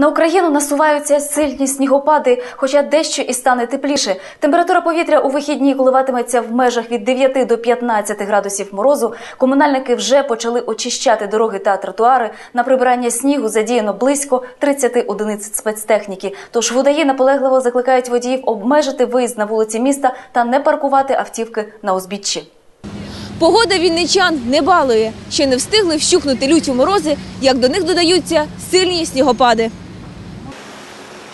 На Україну насуваються сильні снігопади, хоча дещо і стане тепліше. Температура повітря у вихідні коливатиметься в межах від 9 до 15 градусів морозу. Комунальники вже почали очищати дороги та тротуари. На прибирання снігу задіяно близько 30 одиниць спецтехніки. Тож водії наполегливо закликають водіїв обмежити виїзд на вулиці міста та не паркувати автівки на узбіччі. Погода вінничан не балує. Ще не встигли вщухнути люті морози, як до них додаються сильні снігопади.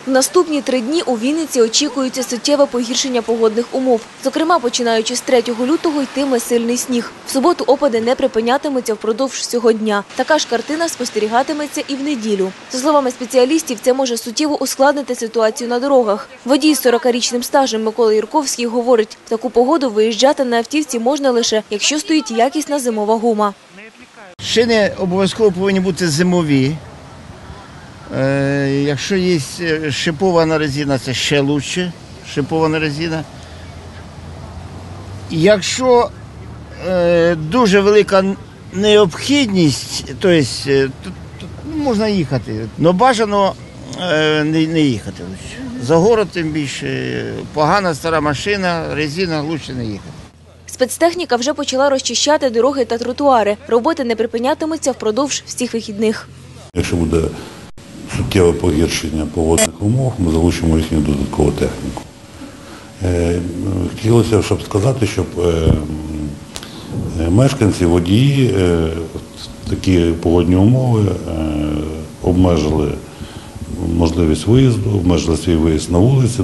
В наступні три дні у Вінниці очікується суттєве погіршення погодних умов. Зокрема, починаючи з 3 лютого йтиме сильний сніг. В суботу опади не припинятимуться впродовж всього дня. Така ж картина спостерігатиметься і в неділю. За словами спеціалістів, це може суттєво ускладнити ситуацію на дорогах. Водій з 40-річним стажем Микола Юрковський говорить, в таку погоду виїжджати на автівці можна лише, якщо стоїть якісна зимова гума. Шини обов'язково повинні бути зимові. Е, якщо є е, шипована резина, це ще краще. Шипована резина. Якщо е, дуже велика необхідність, то, есть, е, то, то можна їхати. але бажано не, не їхати. лучше. За город тим більше. Погана стара машина, резина, краще не їхати. Спецтехніка вже почала розчищати дороги та тротуари. Роботи не припинятимуться впродовж всіх вихідних. Якщо буде суттєве погіршення погодних умов, ми залучимо їхню додаткову техніку. Е, Хотілося, б, щоб сказати, щоб е, е, мешканці, водії такі погодні умови обмежили можливість виїзду, обмежили свій виїзд на вулиці.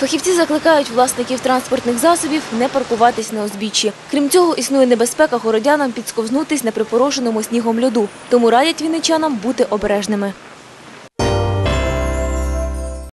Фахівці закликають власників транспортних засобів не паркуватись на узбіччі. Крім цього, існує небезпека городянам підсковзнутись на припорошеному снігом льоду. Тому радять вінничанам бути обережними.